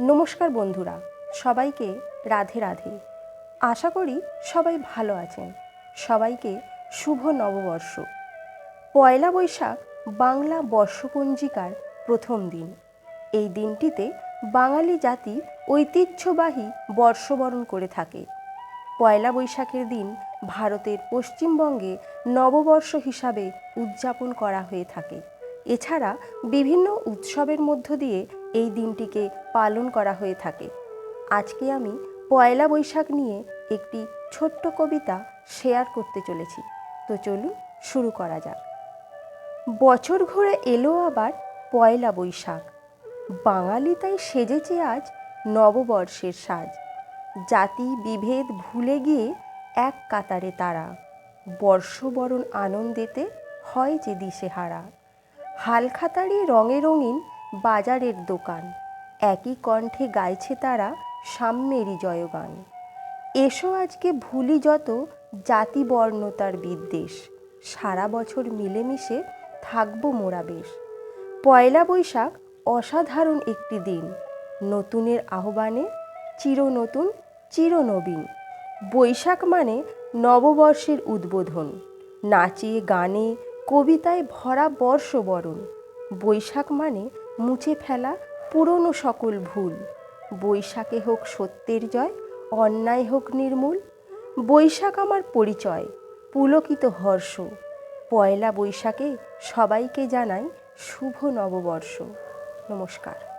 নমস্কার বন্ধুরা, সবাইকে রাধে রাধে। আশা করি সবাই ভালো আছেন। সবাইকে শুভ নববর্ষ। পয়লা বৈশাখ বাংলা বর্ষপঞ্জিকার প্রথম দিন। এই দিনটিতে বাঙালি জাতি ঐতিহ্যবাহী বর্ষবরণ করে থাকে। পয়লা বৈশাখের দিন ভারতের পশ্চিমবঙ্গে নববর্ষ হিসাবে উদযাপন করা হয়ে থাকে। এছাড়া বিভিন্ন উৎসবের মধ্য দিয়ে এই দিনটিকে পালন করা হয়ে থাকে। আজকে আমি পয়লা বৈশাখ নিয়ে একটি ছোট্ট কবিতা শেয়ার করতে চলেছি। তো চলুন শুরু করা যাক। বছর ঘুরে এলো আবার পয়লা বৈশাখ। বাঙালি তাই সেজেছে আজ নববর্ষের সাজ। জাতি বিভেদ ভুলে গিয়ে এক কাতারে তারা। বর্ষবরণ আনন্দেতে হয় যে দিশেহারা। হালখাতারি রঙে রঙিন বাজারের দোকান। একই কণ্ঠে গাইছে তারা সাম্যেরই জয়গান। এসো আজকে ভুলি যত জাতি বর্ণতার বিদ্বেষ। সারা বছর মিলেমিশে থাকব মোরা বেশ। পয়লা বৈশাখ অসাধারণ একটি দিন। নতুনের আহ্বানে চির নতুন চিরনবীন বৈশাখ মানে নববর্ষের উদ্বোধন। নাচে, গানে কবিতায় ভরা বর্ষবরণ। বৈশাখ মানে মুছে ফেলা পুরনো সকল ভুল। বৈশাখে হোক সত্যের জয়, অন্যায় হোক নির্মূল। বৈশাখ আমার পরিচয়, পুলকিত হর্ষ। পয়লা বৈশাখে সবাইকে জানাই শুভ নববর্ষ। নমস্কার।